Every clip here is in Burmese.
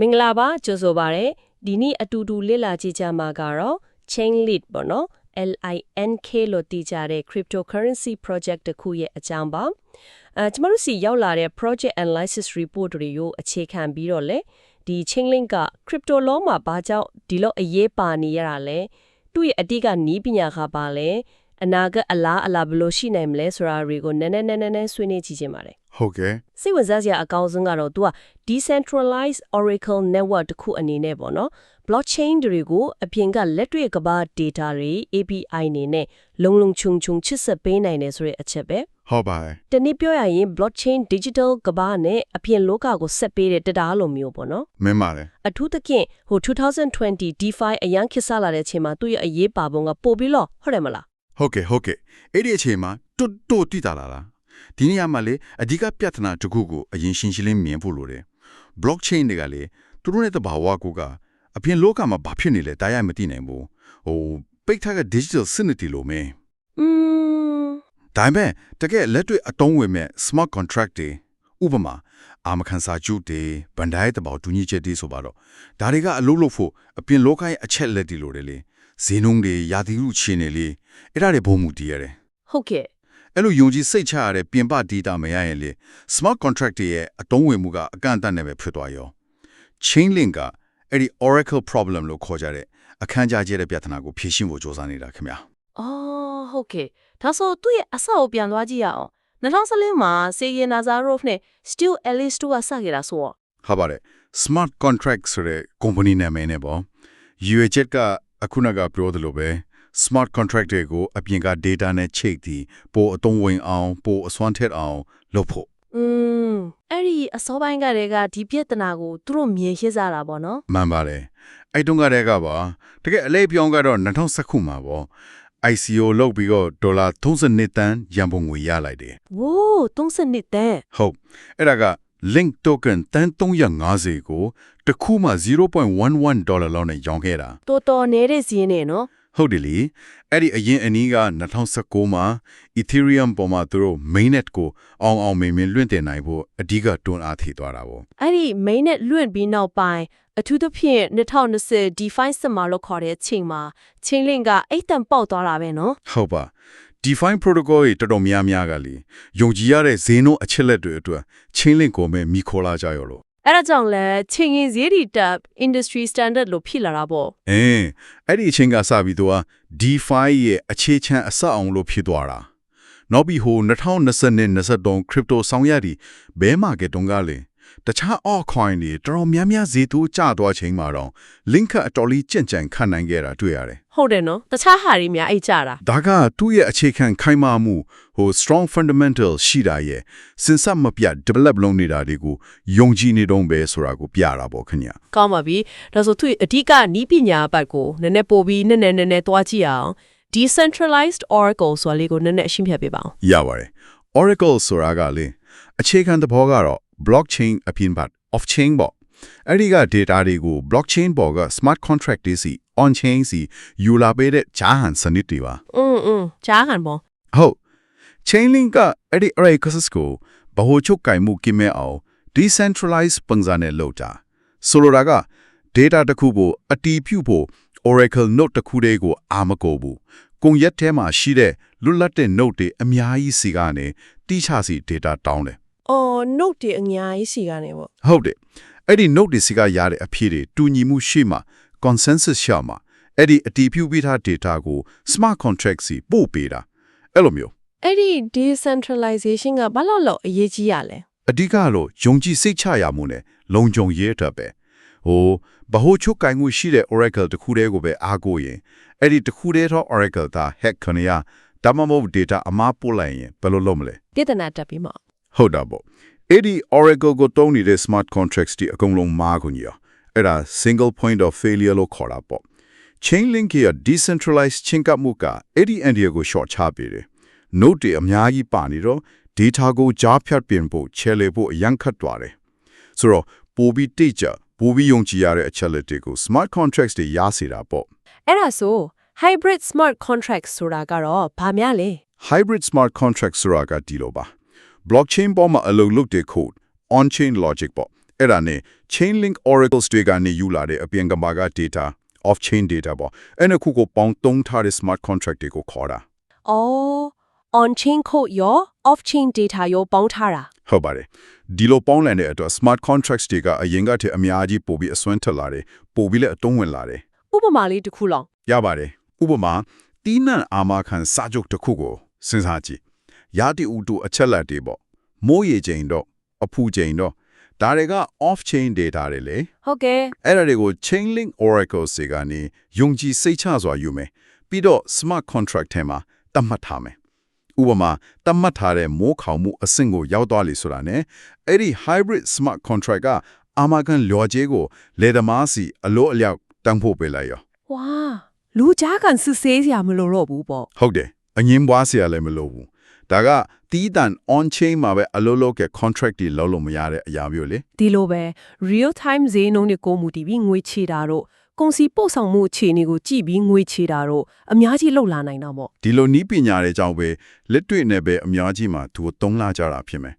မင်္ဂလာပါကြိုဆိုပါရစေဒီနေ့အတူတူလေ့လာကြည့်ကြမှာကတော့ Chainlink ပေါ့နော် L I N K လို့တည်ကြတဲ့ cryptocurrency project တစ်ခုရဲ့အကြောင်းပါအဲကျမတို့စီရောက်လာတဲ့ project analysis report တွေကိုအခြေခံပြီးတော့လေဒီ Chainlink က crypto law မှာဘာကြောင့်ဒီလိုအရေးပါနေရတာလဲသူ့ရဲ့အတိကနီးပညာကပါလဲအနာဂတ်အလားအလာဘယ်လိုရှိနိုင်မလဲဆိုတာတွေကိုနည်းနည်းနည်းနည်းဆွေးနွေးကြည့်ချင်ပါတယ် ဟုတ်ကဲ့စိတ်ဝင်စားစရာအကောင်းဆုံးကတော့ तू က decentralized oracle network တစ်ခုအနေနဲ့ပေါ့နော် blockchain တွေကိုအပြင်ကလက်တွေ့ကမ္ဘာ data တွေ API နေနဲ့လုံလုံခြုံခြုံချစ်ဆက်ပေးနိုင်တယ်ဆိုတဲ့အချက်ပဲဟုတ်ပါတယ်တနည်းပြောရရင် blockchain digital ကမ္ဘာနဲ့အပြင်လောကကိုဆက်ပေးတဲ့တရားလိုမျိုးပေါ့နော်မင်းပါတယ်အထူးသဖြင့်ဟို2020 DeFi အရန်ခေတ်စားလာတဲ့အချိန်မှာသူ့ရဲ့အရေးပါပုံကပို့ပြီးတော့ဟုတ်တယ်မလားဟုတ်ကဲ့ဟုတ်ကဲ့အဲ့ဒီအချိန်မှာတွတ်တိုးတိတာလာလား ဒီနေရာမှာလေအဓိကပြဿနာတစ်ခုကိုအရင်ရှင်းရှင်းလင်းမြင်ဖို့လိုတယ် blockchain တွေကလေသူတို့နဲ့တဘာဝကိုကအပြင်လောကမှာဘာဖြစ်နေလဲတားရမသိနိုင်ဘူးဟိုပိတ်ထားတဲ့ digital စနစ်တီလို့မင်းอืมဒါပေမဲ့တကယ်လက်တွေ့အတုံးဝင်မဲ့ smart contract တွေဥပမာအာမခံစာချုပ်တွေဗန်ဒိုင်းတဘောတူညီချက်တွေဆိုပါတော့ဒါတွေကအလုပ်လုပ်ဖို့အပြင်လောကရဲ့အချက်လက်တွေလိုတယ်လေဈေးနှုန်းတွေယာတီလူချင်းတွေလေအဲ့ဒါတွေဘုံမူတည်ရတယ်ဟုတ်ကဲ့ အဲ့လိုယုံကြည်စိတ်ချရတဲ့ပြင်ပ data မရရင်လေ smart contract တွေရဲ့အတုံးဝင်မှုကအကန့်အသတ်နဲ့ပဲဖြစ်သွားရော chainlink ကအဲ့ဒီ oracle problem လို့ခေါ်ကြတဲ့အခန်းကြားကျတဲ့ပြဿနာကိုဖြေရှင်းဖို့ကြိုးစားနေတာခင်ဗျာအော်ဟုတ်ကဲ့ဒါဆိုသူ့ရဲ့အဆောက်အပြန်သွားကြည့်ရအောင်2014မှာစေယနာဇာရော့ဖ်နဲ့ Stu Ellis တို့ကစခဲ့တာဆိုတော့ဟုတ်ပါတယ် smart contract ဆိုတဲ့ company နာမည်နဲ့ပေါ့ UHZ ကအခုနကပြောသလိုပဲ smart contract တွေကိုအပြင်က data နဲ့ချိတ်ပြီးပိုအသုံးဝင်အောင် ပိုအစွမ်းထက်အောင်လုပ်ဖို့อืมအဲ့ဒီအစောပိုင်းကတည်းကဒီပြဿနာကိုသူတို့မြင်ရှိစားတာပေါ့နော်မှန်ပါတယ်အဲ့တုန်းကတည်းကပါတကယ်အလေးပြောင်းကတော့2010ခုမှာပေါ့ ICO လုပ်ပြီးတော့ဒေါ်လာ32တန်းရန်ပုံငွေရလိုက်တယ်ဝိုး32တန်းဟုတ်အဲ့ဒါက link token တန်း350ကိုတစ်ခုမှ0.11ဒေါ်လာလောက်နဲ့ရောင်းခဲ့တာတော်တော်နေတဲ့ဇင်းနေနော် ဟုတ်တယ်လေအဲ့ဒီအရင်အနည်းက2019မှာ Ethereum ပေါ်မှာသူတို့ mainnet ကိုအောင်အောင်မင်းမင်းလွှင့်တင်နိုင်ဖို့အဓိကတွန်းအားထည့်သွားတာပေါ့အဲ့ဒီ main နဲ့လွင့်ပြီးနောက်ပိုင်းအထူးသဖြင့်2020 DeFi စမလို့ခေါ်တဲ့အချိန်မှာ Chainlink ကအိတ်တန်ပေါက်သွားတာပဲနော်ဟုတ်ပါ DeFi protocol တွေတော်တော်များများကလေယုံကြည်ရတဲ့ဈေးနှုန်းအချက်လက်တွေအတွက် Chainlink ကိုပဲမိခေါ်လာကြရောလို့ အဲ့ဒါကြောင့်လဲချင်းရင်ဈေးဒီတပ် industry standard လို့ဖြစ်လာတာပေါ့အင်းအဲ့ဒီအချိန်ကစပြီးတော့ DeFi ရဲ့အခြေချမ်းအစအောင်လို့ဖြစ်သွားတာနောက်ပြီးဟို2020-23 crypto ဆောင်ရည် bear market တုန်းကလေ တခြား altcoin တွေတော်တော်များများဈေးတိုးကျသွားချိန်မှာတော့ link အတော်လေးကြင့်ကြံခတ်နိုင်ခဲ့တာတွေ့ရတယ်ဟုတ်တယ်နော်တခြားဟာတွေများအိတ်ကြတာဒါကသူ့ရဲ့အခြေခံခိုင်မာမှုဟို strong fundamental ရှိတာရဲ့စဉ်ဆက်မပြတ် develop လုပ်နေတာတွေကိုယုံကြည်နေတော့ပဲဆိုတာကိုပြတာပေါ့ခင်ဗျာကောင်းပါပြီဒါဆိုသူအဓိကနီးပညာဘက်ကိုနည်းနည်းပို့ပြီးနည်းနည်းနည်းနည်းသွားကြည့်အောင် decentralized oracle ဆိုတာလေးကိုနည်းနည်းအရှင်းပြပေးပါအောင်ရပါတယ် Oracle ဆိုတာကလေအခြေခံသဘောကတော့ blockchain အပြင်ဘတ် off chain ပေါ့အဲ့ဒီက data တွေကို blockchain ပေါ်က smart contract တွေစီ on chain စီယူလာပေးတဲ့ဂျာဟန်စနစ်တွေပါ อืมอืมကြားခံပေါ့ ဟုတ် chainlink ကအဲ့ဒီ oracles ကိုဘဟုချုပ်ကင်မှုကိမဲ့အောင် decentralized ပုံစံနဲ့လုပ်တာဆိုလိုတာက data တစ်ခုကိုအတီးပြုတ်ဖို့ oracle node တစ်ခုတည်းကိုအာမကိုဘူးကွန်ရက်ထဲမှာရှိတဲ့လွတ်လပ်တဲ့ node တွေအများကြီးစီကနေတိကျစီ data တောင်းတယ် အော် note တွေအများကြီးစီကနေပေါ့ဟုတ်တယ်အဲ့ဒီ node တွေစီကရတဲ့အဖြစ်တွေတူညီမှုရှိမှ consensus ရှာမှအဲ့ဒီအတီးပြုတ်ပြီးသား data ကို smart contract စီပို့ပေးတာအဲ့လိုမျိုးအဲ့ဒီ decentralization ကဘာလို့လို့အရေးကြီးရလဲအဓိကလို့ယုံကြည်စိတ်ချရမှုနဲ့လုံခြုံရေးအတွက်ပဲဟိုဘဟုချုပ်ကိုင်မှုရှိတဲ့ Oracle တစ်ခုတည်းကိုပဲအားကိုးရင်အဲ့ဒီတစ်ခုတည်းသော Oracle သာ hack ခဏရဒါမှမဟုတ် data အမှားပို့လိုက်ရင်ဘယ်လိုလုပ်မလဲပြဿနာတက်ပြီးမှ ဟုတ်တာပေါ့အဲ့ဒီ Oracle ကိုတုံးနေတဲ့ smart contracts တွေအကုန်လုံးမားကုန်ရအဲ့ဒါ single point of failure လို့ခေါ်တာပေါ့ Chainlink ရဲ့ decentralized ချင်းကပ်မှုကအဲ့ဒီ idea ကို short ချပေးတယ် note တွေအများကြီးပါနေတော့ data ကိုကြားဖြတ်ပြင်ဖို့ချဲလေဖို့အရန်ခတ်သွားတယ်ဆိုတော့ပိုပြီးတိကျပိုပြီးယုံကြည်ရတဲ့အချက်လက်တွေကို smart contracts တွေရစေတာပေါ့အဲ့ဒါဆို hybrid smart contract ဆိုတာကတော့ဘာများလဲ hybrid smart contract ဆိုတာကဒီလိုပါ blockchain ပေါ်မှာအလုပ်လုပ်တဲ့ code on chain logic ပေါ့အဲ့ဒါနဲ့ Chainlink Oracles တွေကနေယူလာတဲ့အပြင်ကဘာက data off chain data ပေါ့အဲ့နှစ်ခုကိုပေါင်းသုံးထားတဲ့ smart contract တွေကိုခေါ်တာ။အော် on chain code ရော off chain data ရောပေါင်းထားတာဟုတ်ပါတယ်ဒီလိုပေါင်းလည်တဲ့အတွက် smart contracts တွေကအရင်ကတည်းကအများကြီးပို့ပြီးအစွမ်းထက်လာတယ်ပို့ပြီးလည်းအတုံးဝင်လာတယ်။ဥပမာလေးတစ်ခုလောက်ရပါတယ်ဥပမာတီးနံအာမခံစာချုပ်တစ်ခုကိုစဉ်းစားကြည့် ရာတီဥတုအချက်လက်တွေပေါ့မိုးရေချိန်တော့အဖူချိန်တော့ဒါတွေက off chain data တွေလေဟုတ်ကဲ့အဲ့ဒါတွေကို chainlink oracles တွေကနေယုံကြည်စိတ်ချစွာယူမယ်ပြီးတော့ smart contract ထဲမှာတတ်မှတ်ထားမယ်ဥပမာတတ်မှတ်ထားတဲ့မိုးခေါင်မှုအဆင့်ကိုရောက်သွားလေဆိုတာ ਨੇ အဲ့ဒီ hybrid smart contract ကအာမခံလျော်ကြေးကိုလေသမားစီအလို့အလျောက်တန်းဖို့ပေးလိုက်ရောဝါလူကြားကန်စစ်ဆေးစရာမလိုတော့ဘူးပေါ့ဟုတ်တယ်အငင်းပွားစရာလည်းမလိုဘူး ဒါကတီးတန် on chain မှာပဲအလို့လို့က contract တွေလောက်လို့မရတဲ့အရာမျိုးလေ။ဒီလိုပဲ real time ဈေးနှုန်းတွေကိုမူတည်ပြီးငွေချေတာတော့ကုန်စီပို့ဆောင်မှုအခြေအနေကိုကြည့်ပြီးငွေချေတာတော့အများကြီးလှုပ်လာနိုင်တော့ပေါ့ဒီလိုနီးပညာတွေကြောင့်ပဲလက်တွေ့နဲ့ပဲအများကြီးမှာသူကိုသုံးလာကြတာဖြစ်မယ်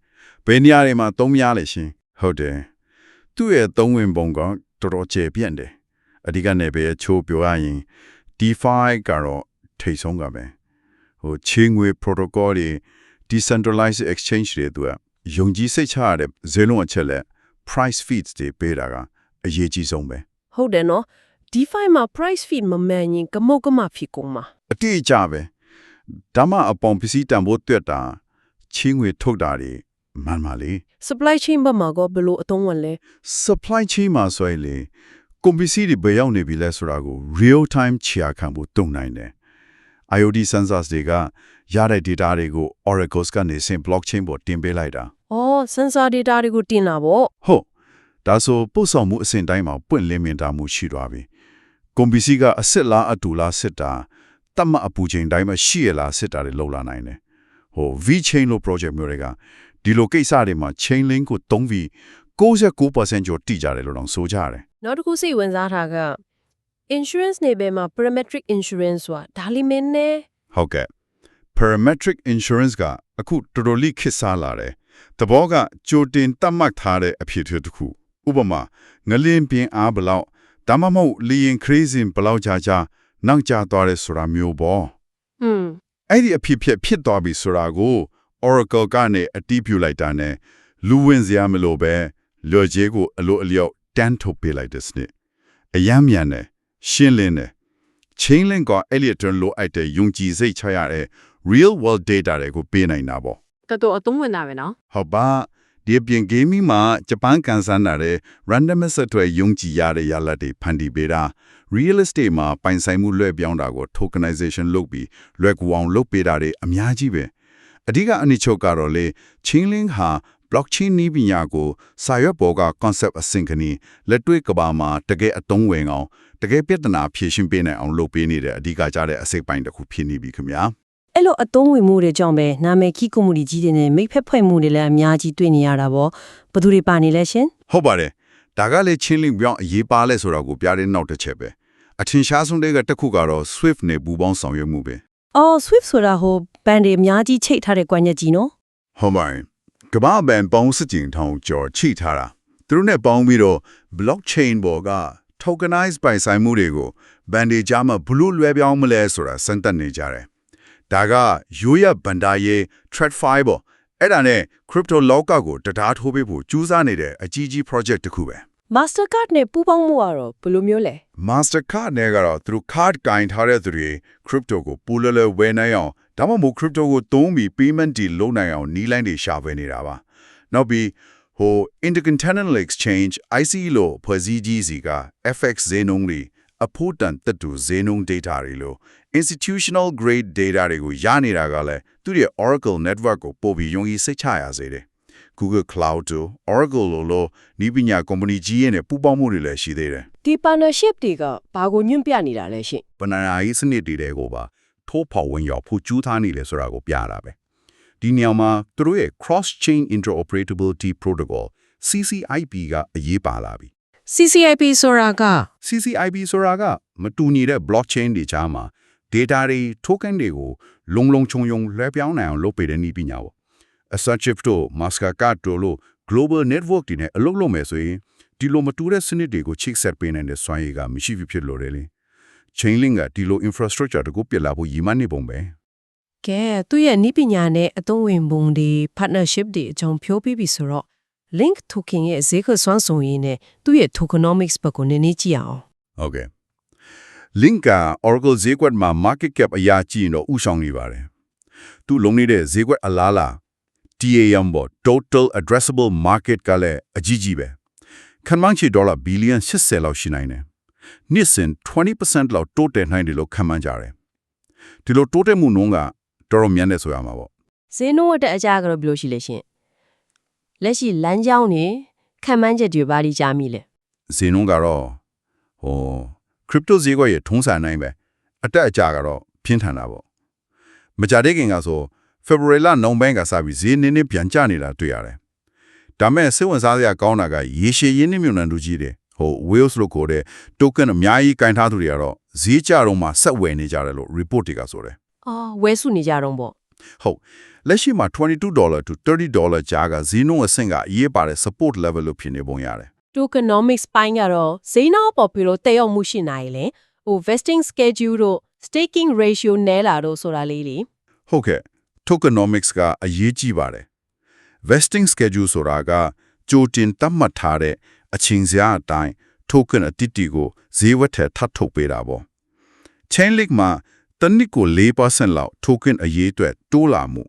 ဘယ်နေရာတွေမှာသုံးများလဲရှင်ဟုတ်တယ်သူ့ရဲ့သုံးဝင်ပုံကတော်တော်ကျေပြန့်တယ်အဓိကနေပဲချိုးပြောရရင် DeFi ကတော့ထိတ်ဆုံးကပဲ ဟိုချင်းငွေ protocol တွေ decentralized exchange တွေသူကယုံကြည်စိတ်ချရတဲ့ဈေးလုံးအချက်လက် price feeds တွေပေးတာကအရေးကြီးဆုံးပဲ။ဟုတ်တယ်နော်။ DeFi မှာ price feed မမှန်ရင်ကမောက်ကမဖြစ်ကုန်မှာအတိအကျပဲဒါမှအပေါင်ပစ္စည်းတန်ဖိုးတွက်တာချင်းငွေထုတ်တာတွေမှန်ပါလေ။ supply chain ဘက်မှာကဘယ်လိုအသုံးဝင်လဲ supply chain မှာဆိုရင်လေကွန်ပစ္စည်းတွေဘယ်ရောက်နေပြီလဲဆိုတာကို real time ချာခံဖို့တုံနိုင်တယ် IoT sensors တွေကရတဲ့ data တွေကို Oracles ကနေစင် blockchain ပေါ်တင်ပေးလိုက်တာ။အော် sensor data တွေကိုတင်တာပေါ့ဟုတ်ဒါဆိုပို့ဆောင်မှုအဆင့်တိုင်းမှာပွင့်လင်းမြင်တာမှုရှိသွားပြီကွန်ပစ္စည်းကအစ်စ်လားအတူလားစစ်တာတတ်မှတ်အပူချိန်တိုင်းမှာရှိရလားစစ်တာတွေလောက်လာနိုင်တယ်ဟို V chain လို့ project မျိုးတွေကဒီလိုကိစ္စတွေမှာ chain link ကိုသုံးပြီး69%ကျော်တိကြတယ်လို့တော့ဆိုကြတယ်။နောက်တစ်ခုစိတ်ဝင်စားတာက insurance နေဘယ်မှာ parametric insurance ဆိုတာဒါလိမင်းနဲ့ဟုတ်ကဲ့ parametric insurance ကအခုတော်တော်လေးခက်စားလာတယ်။တဘောကကြိုတင်တတ်မှတ်ထားတဲ့အဖြစ်အတစ်ခုဥပမာငလင်းပြင်းအားဘလောက်ဒါမှမဟုတ်လီရင် crazy ဘလောက်ကြာကြာနောက်ကျသွားတယ်ဆိုတာမျိုးပေါ့ဟွန်း။အဲ့ဒီအဖြစ်ဖြစ်ဖြစ်သွားပြီဆိုတာကို Oracle ကနေအတီးပြလိုက်တာနဲ့လူဝင်စရာမလိုပဲလျော်ကြေးကိုအလိုအလျောက်တန်းထုတ်ပေးလိုက်တဲ့စနစ်။အယမ်းမြန်တယ် ရှင်းလင်းတယ် chain link က Elliot လိုအပ်တဲ့ယုံကြည်စိတ်ချရတဲ့ real world data တွေကိုပေးနိုင်တာပေါ့တော်တော်အသုံးဝင်တာပဲနော်ဟုတ်ပါဒီအပြင် gaming မှာဂျပန်ကန်ဆန်းတာတဲ့ randomness အတွက်ယုံကြည်ရတဲ့ရလဒ်တွေဖန်တီးပေးတာ real estate မှာပိုင်ဆိုင်မှုလွှဲပြောင်းတာကို tokenization လုပ်ပြီးလွယ်ကူအောင်လုပ်ပေးတာတွေအများကြီးပဲအဓိကအနည်းချုပ်ကတော့လေ chainlink ဟာ blockchain နည်းပညာကိုစာရွက်ပေါ်က concept အဆင့်ကနီလက်တွေ့ကဘာမှာတကယ်အသုံးဝင်အောင်တကယ်ပြဿနာဖြေရှင်းပေးနိုင်အောင်လုပ်ပေးနေတဲ့အဓိကကြတဲ့အစိတ်ပိုင်းတစ်ခုဖြစ်နေပြီခင်ဗျာအဲ့လိုအသုံးဝင်မှုတွေကြောင့်ပဲနာမည်ခီးကွန်မှုတွေကြီးတွေနဲ့မိတ်ဖက်ဖွဲ့မှုတွေလည်းအများကြီးတွေ့နေရတာပေါ့ဘယ်သူတွေပါနေလဲရှင်ဟုတ်ပါတယ်ဒါကလည်းချင်းလင်းပြောင်းအရေးပါလဲဆိုတာကိုပြတဲ့နောက်တစ်ချက်ပဲအထင်ရှားဆုံးတွေကတစ်ခုကတော့ Swift နဲ့ပူပေါင်းဆောင်ရွက်မှုပဲအော် Swift ဆိုတာဟိုဘန်တွေအများကြီးချိတ်ထားတဲ့ကွန်ရက်ကြီးနော်ဟုတ်ပါတယ် ကမ္ဘာဘန်ပေါင်းစကြင်ထောင်ကျော်ချိထားတာသူတို့နဲ့ပေါင်းပြီးတော့ blockchain ပေါ်က tokenize ပိုင်ဆိုင်မှုတွေကိုဘန်တွေကြားမှာဘလို့လွှဲပြောင်းမလဲဆိုတာစမ်းသပ်နေကြတယ်ဒါကရိုးရဗန်ဒါရေး TradFi ပေါ့အဲ့ဒါနဲ့ crypto လောကကိုတရားထိုးပေးဖို့ကြိုးစားနေတဲ့အကြီးကြီး project တစ်ခုပဲ Mastercard နဲ့ပူးပေါင်းမှုကတော့ဘယ်လိုမျိုးလဲ Mastercard နဲ့ကတော့သူတို့ card ကင်ထားတဲ့သူတွေ crypto ကိုပူလလဝယ်နိုင်အောင် ဒါမှမဟုတ် crypto ကိုသုံးပြီး payment တွေလုပ်နိုင်အောင်နီးလိုင်းတွေရှာဖွေနေတာပါနောက်ပြီးဟို Intercontinental Exchange IC လို့ဖွဲ့စည်းကြီးစီက FX ဈေးနှုန်းတွေအဖို့တန်တက်တူဈေးနှုန်း data တွေလို့ institutional grade data တွေကိုရနေတာကလည်းသူတို့ရဲ့ Oracle network ကိုပို့ပြီးယုံကြည်စိတ်ချရစေတယ် Google Cloud တို့ Oracle လို့လို့နီးပညာ company ကြီးရဲ့နဲ့ပူးပေါင်းမှုတွေလည်းရှိသေးတယ်ဒီ partnership တွေကဘာကိုညွန့်ပြနေတာလဲရှင်ဘဏ္ဍာရေးစနစ်တွေကိုပါ ထိုးဖောက်ဝင်ရောက်ဖို့ကြိုးစားနေလေဆိုတာကိုပြတာပဲဒီနေရာမှာသူတို့ရဲ့ cross chain interoperability protocol CCIP ကအရေးပါလာပြီ CCIP ဆိုတာက CCIP ဆိုတာကမတူညီတဲ့ blockchain တွေကြားမှာ data တွေ token တွေကိုလုံလုံခြုံခြုံလွှဲပြောင်းနိုင်အောင်လုပ်ပေးတဲ့နည်းပညာပေါ့ Assertive တို့ Mastercard တို့လို့ global network တွေနဲ့အလုပ်လုပ်မယ်ဆိုရင်ဒီလိုမတူတဲ့စနစ်တွေကို chick set ပေးနိုင်တဲ့စွမ်းရည်ကမရှိဖြစ်ဖြစ်လို့ လေ chainlink ကဒီလို infrastructure တကူပြလာဖို့ရည်မှန်းနေပုံပဲကဲသူ့ရဲ့နိပညာနဲ့အသုံးဝင်ပုံတွေ partnership တွေအကြောင်းပြောပြပြီဆိုတော့ link token ရဲ့ဈေးကစွမ်းဆောင်ရည်နဲ့သူ့ရဲ့ tokenomics ဘက်ကိုနည်းနည်းကြည့်အောင်ဟုတ်ကဲ့ link က oracle ဈေးကွက်မှာ market cap အရာကြည့်ရင်တော့ဥဆောင်နေပါတယ်သူလုံနေတဲ့ဈေးကွက်အလားလား TAM ပေါ့ total addressable market ကလည်းအကြီးကြီးပဲခန့်မှန်းချေဒေါ်လာဘီလီယံ80လောက်ရှိနိုင်တယ် နှစ်စဉ်20%လောက်တိုးတက်နိုင်တယ်လို့ခန့်မှန်းကြတယ်ဒီလိုတိုးတက်မှုနှုန်းကတော်တော်များနေဆိုရမှာပေါ့ဈေးနှုန်းအတက်အကျကတော့ဘယ်လိုရှိလဲရှင်လက်ရှိလမ်းကြောင်းနေခံမှန်းချက်တွေဘာတွေကြားမိလဲဈေးနှုန်းကတော့ဟို crypto ဈေးကွက်ရဲ့ထုံးစံနိုင်ပဲအတက်အကျကတော့ပြင်းထန်တာပေါ့မကြတဲ့ခင်ကဆို February လနှောင်းပိုင်းကစပြီးဈေးနည်းနည်းပြန်ကျနေတာတွေ့ရတယ်ဒါမဲ့စိတ်ဝင်စားစရာကောင်းတာကရေရှည်ရင်းနှီးမြှုပ်နှံသူကြီးတွေ ဟို whales လို့ခေါ်တဲ့ token အများကြီးကင်ထားသူတွေကတော့ဈေးကျတော့မှဆက်ဝယ်နေကြတယ်လို့ report တွေကဆိုတယ်အော်ဝဲစုနေကြတော့ပေါ့ဟုတ်လက်ရှိမှာ22 dollar to 30 dollar ကြားကဈေးနှုန်းအဆင့်ကအရေးပါတဲ့ support level လို့ဖြစ်နေပုံရတယ် tokenomics ပိုင်းကတော့ဈေးနှုန်းပေါ်ပြီးလို့တက်ရောက်မှုရှိနိုင်လေဟို vesting schedule တို့ staking ratio နဲလာတို့ဆိုတာလေးလေဟုတ်ကဲ့ tokenomics ကအရေးကြီးပါတယ် vesting schedule ဆိုတာကကြိုတင်သတ်မှတ်ထားတဲ့ အချိန်စရာအတိုင်း token အတိတ်တီကိုဈေးဝက်ထက်ထပ်ထုတ်ပေးတာပေါ့ chainlink မှာတနစ်ကို4%လောက် token အရေးအတွက်တိုးလာမှု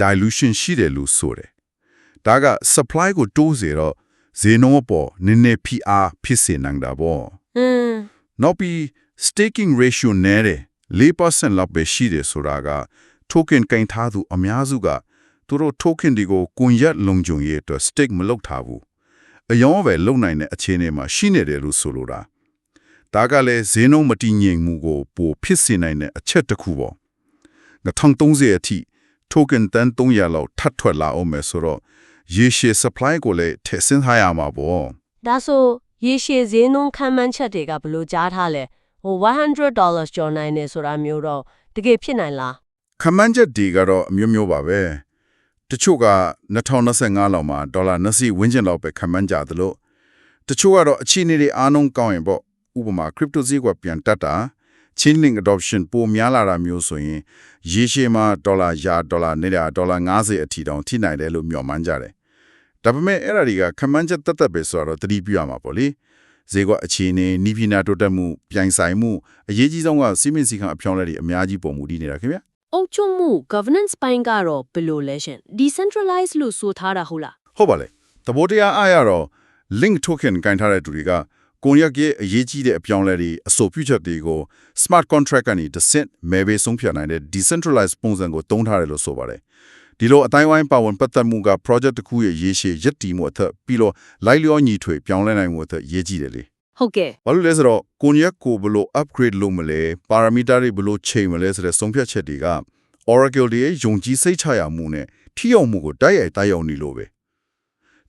dilution ရှိတယ်လို့ဆိုတယ်ဒါက supply ကိုတိုးစေတော့ဈေးနှုန်းအပေါ်နည်းနည်းဖိအားဖြစ်စေနိုင်တာပေါ့ဟွန်းနောက်ပြီး staking ratio နဲ့တဲ့4%လောက်ပဲရှိတယ်ဆိုတာက token ကင်ထားသူအများစုကသူတို့ token တွေကိုကွန်ရက်လုံခြုံရေးအတွက် stake မလုပ်ထားဘူး အယောင်ပဲလုံနိုင်တဲ့အခြေအနေမှာရှိနေတယ်လို့ဆိုလိုတာဒါကလည်းဈေးနှုန်းမတည်ငြိမ်မှုကိုပိုဖြစ်စေနိုင်တဲ့အချက်တစ်ခုပေါ့2030အထိ token တန်300လောက်ထပ်ထွက်လာအောင်မယ်ဆိုတော့ရေရှည် supply ကိုလည်းထည့်ဆင်းထားရမှာပေါ့ဒါဆိုရေရှည်ဈေးနှုန်းခံမှန်းချက်တွေကဘယ်လိုကြားထားလဲဟို100 dollars ကျော်နိုင်နေဆိုတာမျိုးတော့တကယ်ဖြစ်နိုင်လားခမန်းချက်ဒီကတော့အမျိုးမျိုးပါပဲ တချို့က2025လောက်မှာဒေါ်လာ20ဝန်းကျင်လောက်ပဲခမန်းကြသလိုတချို့ကတော့အခြေအနေတွေအားလုံးကောင်းရင်ပေါ့ဥပမာ crypto ဈေးကွက်ပြန်တက်တာ chainlink adoption ပိုများလာတာမျိုးဆိုရင်ရေရှည်မှာဒေါ်လာရာဒေါ်လာနေတာဒေါ်လာ90အထိတောင်ထိနိုင်တယ်လို့မျှော်မှန်းကြတယ်ဒါပေမဲ့အဲ့ဒါတွေကခမန်းချက်တက်တက်ပဲဆိုတော့သတိပြုရမှာပေါ့လေဈေးကွက်အခြေအနေနီးပြနာတိုးတက်မှုပြိုင်ဆိုင်မှုအရေးကြီးဆုံးကစီမင်းစီခံအပြောင်းအလဲတွေအများကြီးပုံမူတည်နေတာခင်ဗျ အုပ်ချုပ်မှု governance ပိုင်းကတော့ဘယ်လိုလဲရှင် decentralized လို့ဆိုထားတာဟုတ်လားဟုတ်ပါလေသဘောတရားအားရတော့ link token ကင်ထားတဲ့သူတွေကကိုရက်ရဲ့အရေးကြီးတဲ့အပြောင်းအလဲတွေအဆိုပြုချက်တွေကို smart contract ကနေ descent မဲပေးဆုံးဖြတ်နိုင်တဲ့ decentralized ပုံစံကိုသုံးထားတယ်လို့ဆိုပါတယ်ဒီလိုအတိုင်းဝိုင်းပါဝင်ပတ်သက်မှုက project တစ်ခုရဲ့ရေရှည်ရည်တည်မှုအထက်ပြီးတော့လိုက်လျောညီထွေပြောင်းလဲနိုင်မှုအထက်ရေးကြည့်တယ်လေ ဟုတ်ကဲ့ဘာလို့လဲဆိုတော့ကိုရက်ကိုဘယ်လို upgrade လုပ်မလဲ parameter တွေဘယ်လိုချိန်မလဲဆိုတဲ့ဆုံးဖြတ်ချက်တွေက Oracle တွေရဲ့ယုံကြည်စိတ်ချရမှုနဲ့ထိရောက်မှုကိုတိုက်ရိုက်တိုက်ရောက်နေလို့ပဲ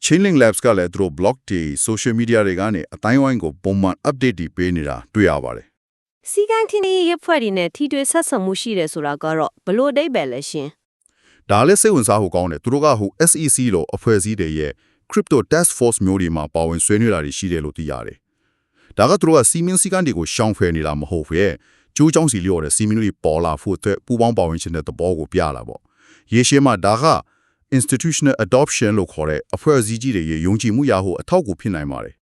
Chainlink Labs ကလည်းသူတို့ blog တွေ social media တွေကနေအတိုင်းဝိုင်းကိုပုံမှန် update တွေပေးနေတာတွေ့ရပါတယ်စီကံခင်းကြီးရပ်ဖွဲ့တွေနဲ့ထိတွေ့ဆက်ဆံမှုရှိတယ်ဆိုတာကတော့ဘယ်လို့အဓိပ္ပာယ်လဲရှင်ဒါလည်းစိတ်ဝင်စားဖို့ကောင်းတယ်သူတို့ကဟို SEC လို့အဖွဲ့အစည်းတွေရဲ့ crypto task force မျိုးတွေမှာပါဝင်ဆွေးနွေးတာတွေရှိတယ်လို့သိရတယ် ဒါကသူတို့ကစီမင်းစည်းကမ်းတွေကိုရှောင်ဖယ်နေတာမဟုတ်ဘူးရဲ့ကျိုးချောင်းစီလျော်တဲ့စီမင်းတွေပေါ်လာဖို့အတွက်ပူပေါင်းပါဝင်ခြင်းတဲ့သဘောကိုပြလာပေါ့ရေရှည်မှာဒါက institutional adoption လို့ခေါ်တဲ့အဖွဲ့အစည်းကြီးတွေရဲ့ယုံကြည်မှုရဖို့အထောက်အကူဖြစ်နိုင်ပါတယ်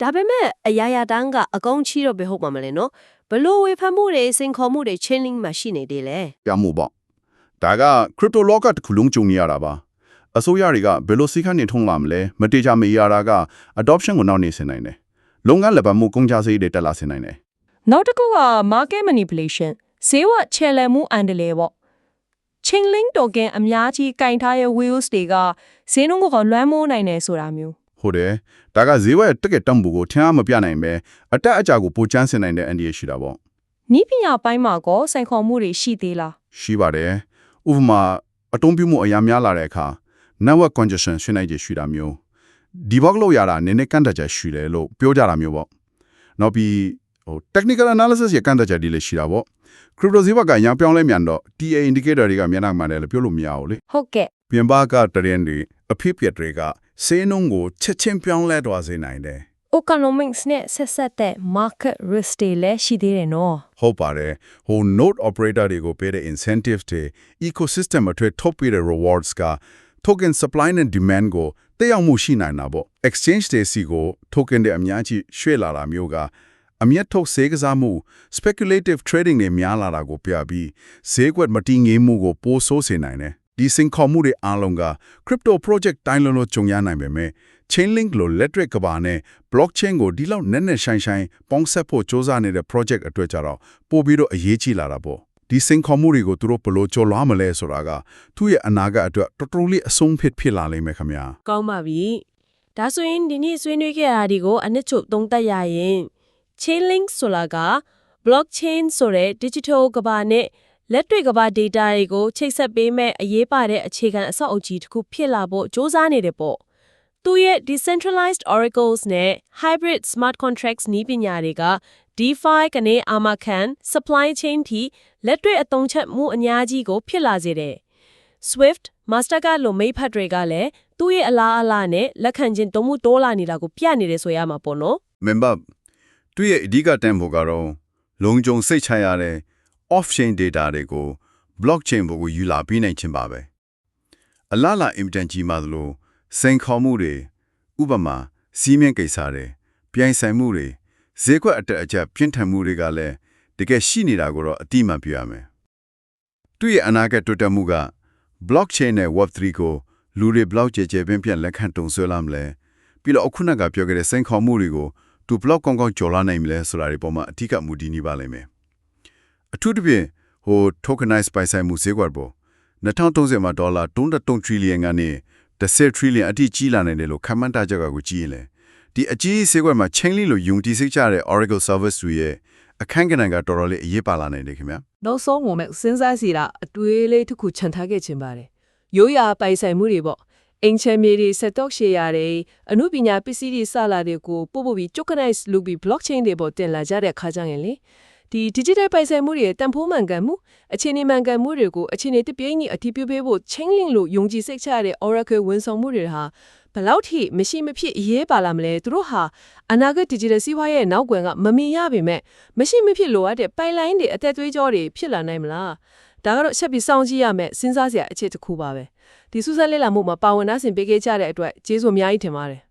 ဒါပေမဲ့အရာရာတန်းကအကောင့်ချီတော့ဘယ်ဟုတ်မှာမလဲနော်ဘလို့ဝေဖန်မှုတွေစင်ခေါ်မှုတွေ chaining မှာရှိနေသေးလဲပြမှုပေါ့ဒါက crypto law ကတစ်ခုလုံးကြုံနေရတာပါအစိုးရတွေကဘယ်လိုစည်းကမ်းတွေထုံးလာမလဲမတေချာမရတာက adoption ကိုနောက်နေစေနိုင်တယ် လုပ်ငန်းလက်ပတ်မှုကုန်ကြစည်တွေတက်လာစေနိုင်တယ်နောက်တစ်ခုက market manipulation ဈေးဝချဲလည်မှုအန္တရာယ်ပေါ့ Chainlink token အများကြီးကင်ထားရဲ့ wheels တွေကဈေးနှုန်းကိုလွှမ်းမိုးနိုင်တယ်ဆိုတာမျိုးဟုတ်တယ်ဒါကဈေးဝယ်တက်ကက်တံဘူကိုထင်အားမပြနိုင်ပဲအတက်အကြကိုပိုချမ်းစင်နိုင်တဲ့အန်ဒီရရှိတာပေါ့နီးပညာပိုင်းမှာကောစိန်ခေါ်မှုတွေရှိသေးလားရှိပါတယ်ဥပမာအတုံးပြမှုအများများလာတဲ့အခါ network congestion ရှိနိုင်ခြေရှိတာမျိုး debug လုပ်ရတာနည်းနည်းကန့်တတ်ချက်ရှိတယ်လို့ပြောကြတာမျိုးပေါ့နောက်ပြီးဟို technical analysis ရဲ့ကန့်တတ်ချက်တွေလည်းရှိတာပေါ့ crypto ဈေးဘက်ကရံပြောင်းလဲမြန်တော့ TA indicator တွေကမျက်နှာမှန်တယ်လို့ပြောလို့မရဘူးလေဟုတ်ကဲ့ပြင်ပကတရင်တွေအဖြစ်ပြက်တွေကဈေးနှုန်းကိုချက်ချင်းပြောင်းလဲသွားစေနိုင်တယ် economics နဲ့ဆက်ဆက်တဲ့ market risk တွေလည်းရှိသေးတယ်နော်ဟုတ်ပါတယ်ဟို node operator တွေကိုပေးတဲ့ incentive တွေ ecosystem အထွေထုတ်ပေးတဲ့ rewards က token supply and demand ကိုတက်ရောက်မှုရှိနိုင်တာပေါ့ exchange တွေစီကို token တွေအများကြီးရွှေ့လာတာမျိုးကအမျက်ထုတ်ဈေးကစားမှု speculative trading တွေများလာတာကိုပြပြီးဈေးကွက်မတည်ငြိမ်မှုကိုပိုဆိုးစေနိုင်တယ်ဒီစင်ခေါ်မှုတွေအားလုံးက crypto project တိုင်းလုံးလုံးကြုံရနိုင်ပေမဲ့ Chainlink လို electric ကဘာနဲ့ blockchain ကိုဒီလောက်နဲ့နဲ့ဆိုင်ဆိုင်ပေါင်းဆက်ဖို့စ조사နေတဲ့ project အတွက်ကြတော့ပို့ပြီးတော့အရေးကြီးလာတာပေါ့ ဒီစင်ခေါ်မှုတွေကိုသူတို့ဘယ်လိုကျော်လွှားမလဲဆိုတာကသူ့ရဲ့အနာဂတ်အတွက်တော်တော်လေးအဆုံးဖြစ်ဖြစ်လာလိမ့်မယ်ခင်ဗျာကောင်းပါပြီဒါဆိုရင်ဒီနေ့ဆွေးနွေးခဲ့တာဒီကိုအနှစ်ချုပ်သုံးသပ်ရရင် Chainlink ဆိုတာက blockchain ဆိုတဲ့ digital ကဘာနဲ့လက်တွေ့ကဘာ data တွေကိုချိတ်ဆက်ပေးမဲ့အရေးပါတဲ့အခြေခံအဆောက်အဦကြီးတစ်ခုဖြစ်လာဖို့စ조사နေတယ်ပေါ့သူရဲ့ decentralized oracles နဲ့ hybrid smart contracts နည်းပညာတွေက DeFi ကနေအာမခံ supply chain ထိလက်တွေ့အသုံးချမှုအများကြီးကို ဖြစ်လာစေတယ် Swift Mastercard လိုမိတ်ဖက်တွေကလည်းသူ့ရဲ့အလားအလာနဲ့လက်ခံခြင်းတုံးမှုတိုးလာနေတာကိုပြနေတယ်ဆိုရမှာပေါ့နော် member သူ့ရဲ့အဓိကတန်ဖို့ကတော့လုံခြုံစိတ်ချရတဲ့ off-chain data တွေကို blockchain ဘကိုယူလာပြီးနိုင်ခြင်းပါပဲအလားလာ immediate ကြီးမှသလိုစိန်ခေါ်မှုတွေဥပမာစီးမြင့်ကိစ္စတွေပြိုင်ဆိုင်မှုတွေ ဈေးကွက်အတက်အကျပြင်းထန်မှုတွေကလည်းတကယ်ရှိနေတာကိုတော့အတိအမှန်ပြရမယ်သူ့ရဲ့အနာဂတ်တိုးတက်မှုက blockchain နဲ့ web3 ကိုလူတွေဘလောက်ကြဲကြဲပြင်းပြင်းလက်ခံတုံဆွဲလာမလဲပြီးတော့အခုနကပြောခဲ့တဲ့စိန်ခေါ်မှုတွေကိုသူဘလောက်ကောင်းကောင်းကျော်လာနိုင်မလဲဆိုတာတွေပေါ်မှာအထူးမူတည်နေပါလိမ့်မယ်အထူးသဖြင့်ဟို tokenized ပိုင်ဆိုင်မှုဈေးကွက်ပေါ်2030မှာဒေါ်လာ3.3 trillion ကနေ10 trillion အထိကြီးလာနိုင်တယ်လို့ခန့်မှန်းထားကြတာကိုကြည့်ရင်လေ ဒီအကြီးဈေးကွက်မှာ chainlink လို့ယုံကြည်စိတ်ချတဲ့ Oracle service တွေရဲ့အခန်းကဏ္ဍကတော်တော်လေးအရေးပါလာနိုင်တယ်ခင်ဗျာနောက်ဆုံး moment စဉ်းစားစီတာအတွေးလေးတစ်ခုခြံထားခဲ့ခြင်းပါတယ်ရိုးရာပိုင်ဆိုင်မှုတွေပေါ့အင်ချမ်းမြေတွေဆက်တော့ရှေ့ရတယ်အမှုပညာပစ္စည်းတွေစလာတွေကိုပို့ပို့ပြီး tokenize လုပ်ပြီး blockchain တွေပေါ်တင်လာကြတဲ့ခါကျရင်လေဒီ digital ပိုင်ဆိုင်မှုတွေရဲ့တန်ဖိုးမှန်ကန်မှုအခြေအနေမှန်ကန်မှုတွေကိုအခြေအနေတပြည့်ညီအတည်ပြုပေးဖို့ chainlink လို့ယုံကြည်စိတ်ချရတဲ့ oracle ဝန်ဆောင်မှုတွေဟာ ဘလောက်ထိမရှိမဖြစ်အရေးပါလာမလဲသူတို့ဟာအနာဂတ် digital စီးပွားရေးနောက်ကွယ်ကမမြင်ရပေမဲ့မရှိမဖြစ်လိုအပ်တဲ့ပိုင်လိုင်းတွေအသက်သွေးကြောတွေဖြစ်လာနိုင်မလားဒါကတော့ချက်ပြီးစောင့်ကြည့်ရမယ်စဉ်းစားစရာအခြေတစ်ခုပါပဲဒီစူးစမ်းလေ့လာမှုမှာပါဝင်နှဆင်ပေးခဲ့ကြတဲ့အတွက်ကျေးဇူးအများကြီးတင်ပါတယ်